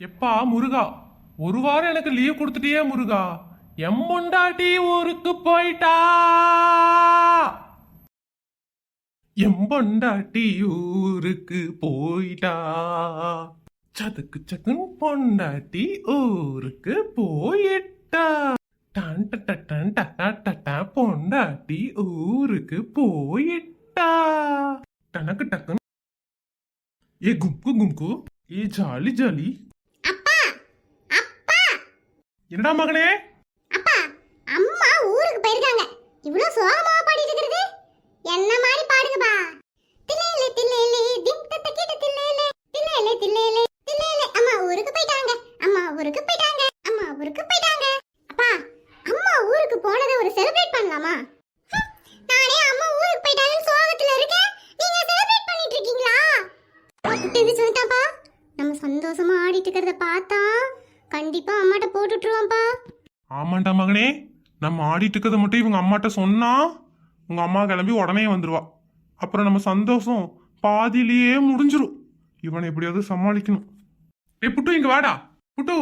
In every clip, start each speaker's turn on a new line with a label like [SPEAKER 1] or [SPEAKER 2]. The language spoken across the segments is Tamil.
[SPEAKER 1] எப்பா முருகா? ஒரு வாரம் எனக்கு லீவ் கொடுத்துட்டியே முருகா? எம்பொண்டாட்டி ஊருக்கு போயிட்டா? எம் பொண்டாட்டி ஊருக்கு போயிட்டா? சதுக்கு சக்குன் பொண்டாட்டி ஊருக்கு போயிட்டா? டன் ட டன் பொண்டாட்டி ஊருக்கு போயிட்டா? டனக்கு டக்குன்னு. ஏ கும்கு கும்கு. ஏ ஜாலி ஜாலி. என்னடா மகனே
[SPEAKER 2] அப்பா அம்மா ஊருக்கு போயிருக்காங்க. இவ்வளவு சோகமா பாடிட்டு இருக்கிறது? என்ன மாதிரி பாடுங்கப்பா. தில்லேலே தில்லேலே திம் தத்த கிட்ட தில்லேலே தில்லேலே தில்லேலே தில்லேலே அம்மா ஊருக்கு போயிட்டாங்க. அம்மா ஊருக்கு போயிட்டாங்க. அம்மா ஊருக்கு போயிட்டாங்க. அப்பா அம்மா ஊருக்கு போனதை ஒரு செலிப்ரேட் பண்ணலாமா? நானே அம்மா ஊருக்கு போயிட்டாங்கன்னு சோகத்துல இருக்கேன். நீங்க செலிப்ரேட் பண்ணிட்டு இருக்கீங்களா? அப்படி இது சொல்லிட்டாப்பா. நம்ம சந்தோஷமா ஆடிட்டு இருக்கிறத பார்த்தா கண்டிப்பா அம்மாட்ட போட்டு விட்டுருவான்ப்பா
[SPEAKER 1] ஆமாண்டா மகனே. நம்ம ஆடிட்டு இருக்கிறத மட்டும் இவங்க அம்மாட்ட சொன்னா உங்க அம்மா கிளம்பி உடனே வந்துருவா. அப்புறம் நம்ம சந்தோஷம் பாதியிலேயே முடிஞ்சிரும். இவனை எப்படியாவது சமாளிக்கணும். ஏ புட்டு இங்க வாடா. புட்டு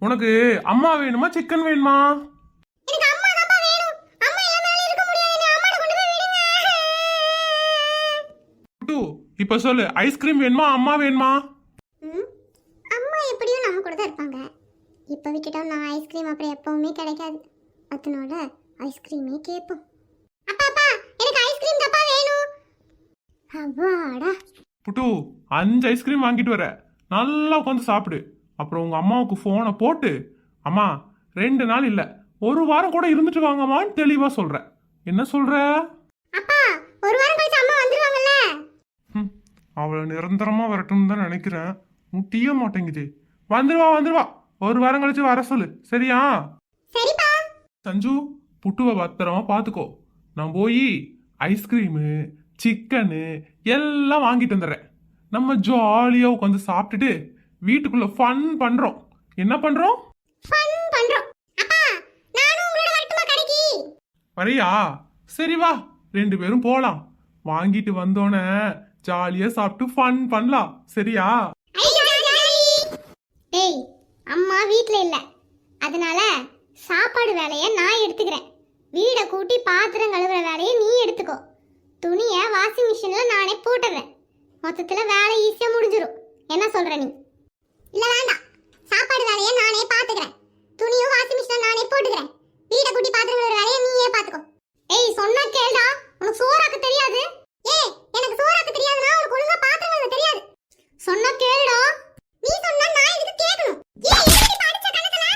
[SPEAKER 1] உனக்கு அம்மா வேணுமா சிக்கன் வேணுமா? புட்டு இப்ப சொல்லு ஐஸ்கிரீம் வேணுமா அம்மா வேணுமா
[SPEAKER 2] ம், அம்மா எப்படியும் நம்ம கூட தான் இருப்பாங்க விட்டுட்டா நான் ஐஸ்கிரீம் அப்புறம் எப்பவுமே கிடைக்காது. அதனால ஐஸ்கிரீமே கேட்போம். அப்பா அப்பா எனக்கு ஐஸ்கிரீம் தாப்பா வேணும். அவ்வாடா.
[SPEAKER 1] புட்டு அஞ்சு ஐஸ்கிரீம் வாங்கிட்டு வர. நல்லா உட்காந்து சாப்பிடு. அப்புறம் உங்க அம்மாவுக்கு ஃபோனை போட்டு அம்மா ரெண்டு நாள் இல்ல. ஒரு வாரம் கூட இருந்துட்டு வாங்கம்மான்னு தெளிவா சொல்ற. என்ன சொல்ற?
[SPEAKER 2] அப்பா ஒரு வாரம் கழிச்சு அம்மா வந்துருவாங்கல்ல.
[SPEAKER 1] அவளை நிரந்தரமா வரட்டும்னு தான் நினைக்கிறேன். முட்டிய மாட்டேங்குது. வந்துருவா வந்துருவா. ஒரு வாரம் கழிச்சு வர சொல்லு. சரியா? சஞ்சு புட்டுவை பத்திரமா பார்த்துக்கோ நான் போய் ஐஸ்கிரீமு சிக்கனு எல்லாம் வாங்கிட்டு வந்துடுறேன். நம்ம ஜாலியாக உட்காந்து சாப்பிட்டுட்டு வீட்டுக்குள்ள ஃபன் பண்றோம். என்ன பண்றோம்? வரியா? சரி வா ரெண்டு பேரும் போலாம். வாங்கிட்டு வந்தோன்னே ஜாலியா சாப்பிட்டு ஃபன் பண்ணலாம். சரியா?
[SPEAKER 2] ஏய் அம்மா வீட்டில் இல்லை. அதனால சாப்பாடு வேலையை நான் எடுத்துக்கிறேன். வீடை கூட்டி பாத்திரம் கழுவுற வேலையை நீ எடுத்துக்கோ. துணியை வாஷிங் மிஷினில் நானே போட்டுடுறேன் மொத்தத்தில் வேலை ஈஸியாக முடிஞ்சிடும் என்ன சொல்கிற நீ? இல்லை வேண்டாம் சாப்பாடு வேலையை நானே பார்த்துக்கிறேன் துணியும் வாஷிங் மிஷினில் நானே போட்டுக்கிறேன் வீடை கூட்டி பாத்திரம் கழுவுற வேலையை நீயே பார்த்துக்கோ ஏய் சொன்னா கேளுடா உனக்கு சோறாக்க தெரியாது ஏய் எனக்கு சோறாக்க தெரியாதுன்னா உனக்கு ஒழுங்கா பாத்திரம் கழுவ தெரியாது சொன்னா கேளுடா நீ சொன்னா நான் இதுக்கு கேட்கணும் ஏன் இப்படி படிச்ச கணக்குல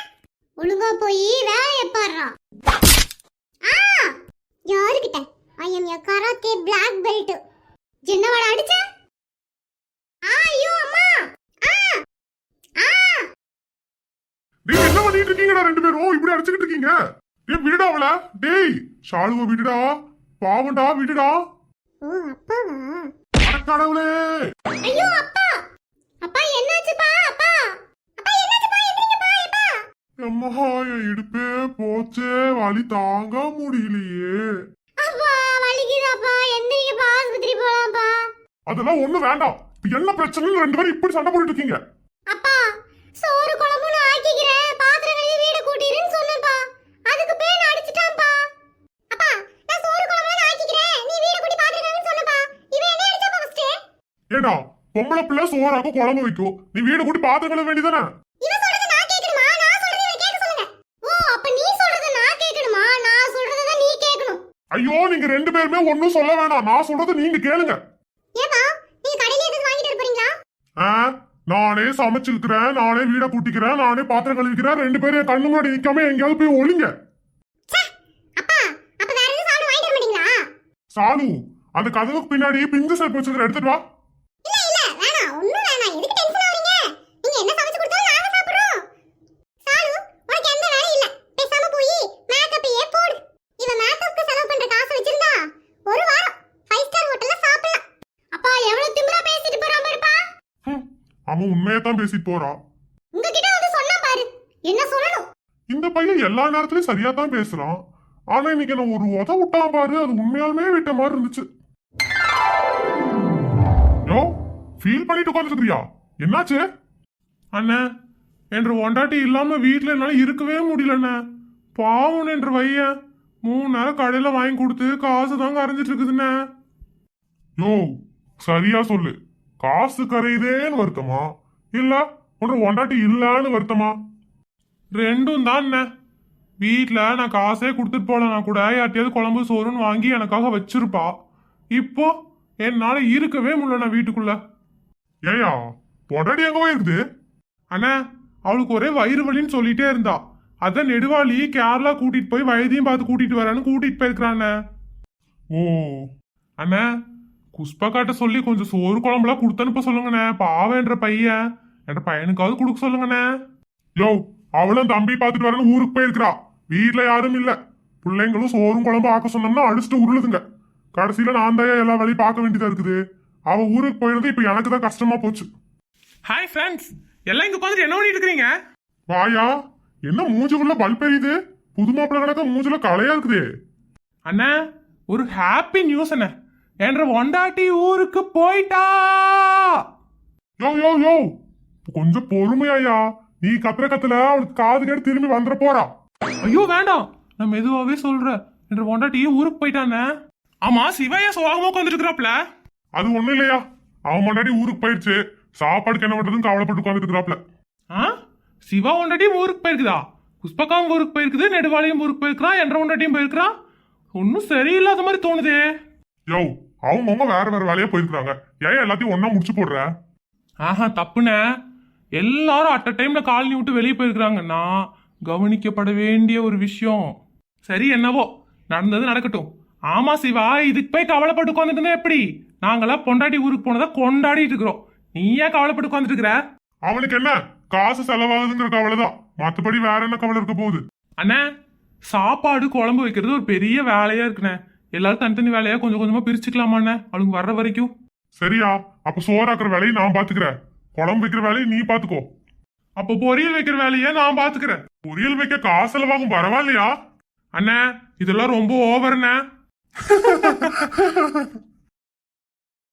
[SPEAKER 2] ஒழுங்கா போய் வேலைய பாடுறா ஆ யாருக்கிட்ட I am a karate black belt என்னவாடா அடிச்ச ஆ ஐயோ அம்மா ஆ ஆ
[SPEAKER 3] நீங்க என்ன பண்ணிட்டு இருக்கீங்கடா ரெண்டு பேரும். இப்படி அடிச்சுக்கிட்டு இருக்கீங்க. ஏன் விடுடா அவள. டேய் ஷாலுவ விடுடா. பாவண்டா விடுடா.
[SPEAKER 2] ஓ அப்பாவா?
[SPEAKER 3] அட கடவுளே.
[SPEAKER 2] ஐயோ அப்பா. அப்பா என்னாச்சுப்பா? அப்பா. அப்பா என்னாச்சுப்பா? எந்திரிங்கப்பா எப்பா
[SPEAKER 3] அம்மா என் இடுப்பே போச்சே. வலி தாங்க முடியலையே.
[SPEAKER 2] அப்பா வலிக்குதாப்பா? எந்திரிங்கப்பா ஆஸ்பத்திரி போலாம்ப்பா.
[SPEAKER 3] அதெல்லாம் ஒண்ணு வேண்டாம். என்ன பிரச்சனை ரெண்டு பேரும் இப்படி சண்டை போட்டுட்டு இருக்கீங்க?
[SPEAKER 2] அப்பா குழம்பு நான் ஆக்கிக்கிறேன் பாத்திரம் கழுவி வீடு கூட்டிருன்னு சொன்னேன்ப்பா அதுக்கு பேர் நான் அடிச்சிட்டான்ப்பா அப்பா நான் சோறு குழம்பு நான் ஆக்கிக்கிறேன் நீ வீடு கூட்டி பாத்திரம் கழுவின்னு சொன்னப்பா இவன் என்ன அடிச்சாப்பா ஃபர்ஸ்ட்
[SPEAKER 3] ஏடா பொம்பளை பிள்ளை சோறாக்க குழம்பு வைக்கும். நீ வீடு கூட்டி பாத்து கழுவ வேண்டியதானே ஐயோ நீங்க ரெண்டு பேருமே ஒண்ணும் சொல்ல வேணாம். நான் சொல்றது நீங்க கேளுங்க. நானே சமைச்சிருக்கிறேன் நானே வீட கூட்டிக்கிறேன் நானே பாத்திரம் கழுவிக்கிறேன். ரெண்டு பேரும் கண்ணு முன்னாடி நிக்காம எங்கேயாவது போய் ஒளிங்க. சாலு அந்த கதவுக்கு பின்னாடி பிஞ்சு சேர்ப்பு வச்சுக்கிற எடுத்துட்டு வா
[SPEAKER 2] இல்ல இல்ல வேணாம் ஒண்ணும் வேணாம் எதுக்கு டென்ஷன் ஆவறீங்க நீங்க என்ன சமைச்சு கொடுத்தாலும் நாங்க சாப்பிடுறோம் சாலு உனக்கு எந்த வேலையும் இல்ல பேசாம போய் மேக்கப்பையே போடு இவன் மேக்கப்க்கு செலவு பண்ற காசு வச்சிருந்தா ஒரு வாரம் ஃபைவ் ஸ்டார் ஹோட்டல்ல சாப்பிடலாம் அப்பா எவ்வளவு திமிரா பேசிட்டு போறான் பாருப்பா
[SPEAKER 3] ஹம், அவன் உண்மையை தான் பேசிட்டு போறான்
[SPEAKER 2] உங்ககிட்ட வந்து சொன்னா பாரு. என்ன சொல்லணும்?
[SPEAKER 3] இந்த பையன் எல்லா நேரத்துலயும் சரியா தான் பேசுறான். ஆனா இன்னைக்கு நான் ஒரு உத விட்டான் பாரு. அது உண்மையாலுமே விட்ட மாதிரி இருந்துச்சு. யோ ஃபீல் பண்ணிட்டு உட்காந்துருக்கியா என்னாச்சு?
[SPEAKER 1] அண்ணன் என்ற ஒண்டாட்டி இல்லாம வீட்டுல என்னால இருக்கவே முடியலண்ணே. பாவம் என்ற வையன். மூணு நேரம் கடையில வாங்கி கொடுத்து காசு தாங்க அரைஞ்சிட்டு இருக்குதுண்ணே.
[SPEAKER 3] யோ சரியா சொல்லு. காசு கரையுதேன்னு வருத்தமா? இல்ல ஒன்று ஒண்டாட்டி இல்லன்னு வருத்தமா?
[SPEAKER 1] ரெண்டும் தான் வீட்டில் நான் காசே கொடுத்துட்டு போகலனா கூட யார்ட்டையாவது குழம்பு சோறுன்னு வாங்கி எனக்காக வச்சிருப்பா. இப்போ என்னால் இருக்கவே முடியலண்ணா வீட்டுக்குள்ள.
[SPEAKER 3] ஏயா பொண்டாட்டி எங்க போயிருக்குது?
[SPEAKER 1] அண்ணா அவளுக்கு ஒரே வயிறு வலின்னு சொல்லிட்டே இருந்தா. அதான் நெடுவாளி கேரளா கூட்டிட்டு போய் வயதையும் பார்த்து கூட்டிட்டு வரேன்னு கூட்டிட்டு போயிருக்கிறான்.
[SPEAKER 3] ஓ
[SPEAKER 1] அண்ணா குஷ்பக்காட்ட சொல்லி கொஞ்சம் சோறு குழம்புலாம் கொடுத்தனுப்ப சொல்லுங்கண்ணே. பாவம் என்ற பையன். என்ற பையனுக்காவது கொடுக்க சொல்லுங்கண்ணே.
[SPEAKER 3] யோ அவளும் தம்பி பார்த்துட்டு வரேன்னு ஊருக்கு போயிருக்கிறா. வீட்ல யாரும் இல்ல. பிள்ளைங்களும் சோறும் குழம்பு ஆக்க சொன்னோம்னா அடிச்சுட்டு உருளுதுங்க. கடைசியில நான் தான் எல்லா வேலையும் பார்க்க வேண்டியதா இருக்குது. அவ ஊருக்கு போயிருந்தது இப்ப எனக்கு தான் கஷ்டமா போச்சு.
[SPEAKER 1] ஹாய் ஃப்ரெண்ட்ஸ் எல்லாம் இங்க உட்காந்துட்டு என்ன பண்ணிட்டு இருக்கிறீங்க?
[SPEAKER 3] வாயா என்ன மூஞ்சுக்குள்ள பல்ப் எரியுது புது மாப்பிள்ள கணக்க மூஞ்சுல கலையா இருக்குதே.
[SPEAKER 1] அண்ணா ஒரு ஹாப்பி நியூஸ் அண்ணே. என்ற ஒண்டாட்டி ஊருக்கு போயிட்டா.
[SPEAKER 3] யோ யோ யோ. கொஞ்சம் பொறுமையாயா நீ கத்துற கத்துல அவளுக்கு காது கேட்டு திரும்பி வந்துட போறா.
[SPEAKER 1] ஐயோ வேண்டாம். நான் மெதுவாவே சொல்றேன் என்ற ஒண்டாட்டி ஊருக்கு போயிட்டானே. ஆமா சிவையா சோகமா உட்காந்துருக்கிறாப்ல
[SPEAKER 3] அது ஒண்ணும் இல்லையா. அவன் முன்னாடி ஊருக்கு போயிடுச்சு சாப்பாடுக்கு என்ன பண்றதுன்னு கவலைப்பட்டு உட்காந்துட்டு இருக்கிறாப்ல
[SPEAKER 1] ஆ? சிவா ஒண்டாட்டி ஊருக்கு போயிருக்குதா? புஷ்பகாவும் ஊருக்கு போயிருக்குது நெடுவாளியும் ஊருக்கு போயிருக்கிறான் என்ற ஒண்டாட்டியும் போயிருக்கிறான் ஒன்றும் சரியில்லாத மாதிரி தோணுதே.
[SPEAKER 3] யோ அவங்க வேற வேற வேலையா போயிருக்காங்க ஏன் எல்லாத்தையும் ஒண்ணா முடிச்சு போடுற?
[SPEAKER 1] ஆஹா தப்புண்ணே. எல்லாரும் அட் அ டைம்ல காலனி விட்டு வெளியே போயிருக்கிறாங்கன்னா கவனிக்கப்பட வேண்டிய ஒரு விஷயம். சரி என்னவோ. நடந்தது நடக்கட்டும். ஆமா சிவா இதுக்கு போய் கவலைப்பட்டு உட்காந்துட்டு இருந்தா எப்படி? நாங்களாம் பொண்டாட்டி ஊருக்கு போனதா கொண்டாடிட்டு இருக்கிறோம். நீ ஏன் கவலைப்பட்டு உட்காந்துட்டு இருக்கிற?
[SPEAKER 3] அவனுக்கு என்ன? காசு செலவாகுதுங்கிற கவலைதான். மத்தபடி வேற என்ன கவலை இருக்க போகுது?
[SPEAKER 1] அண்ணே சாப்பாடு குழம்பு வைக்கிறது ஒரு பெரிய வேலையா இருக்குண்ணே. எல்லாரும் தனித்தனி வேலையா கொஞ்சம் கொஞ்சமா பிரிச்சுக்கலாமாண்ணே? அவளுக்கு வர்ற வரைக்கும்.
[SPEAKER 3] சரியா. அப்ப சோறாக்குற வேலையை நான் பாத்துக்கிறேன். குழம்பு வைக்கிற வேலையை நீ பாத்துக்கோ.
[SPEAKER 1] அப்போ பொரியல் வைக்கிற வேலையை நான் பாத்துக்கிறேன்.
[SPEAKER 3] பொரியல் வைக்க காசு செலவாகும் பரவாயில்லையா?
[SPEAKER 1] அண்ணே இதெல்லாம் ரொம்ப ஓவர்ண்ணே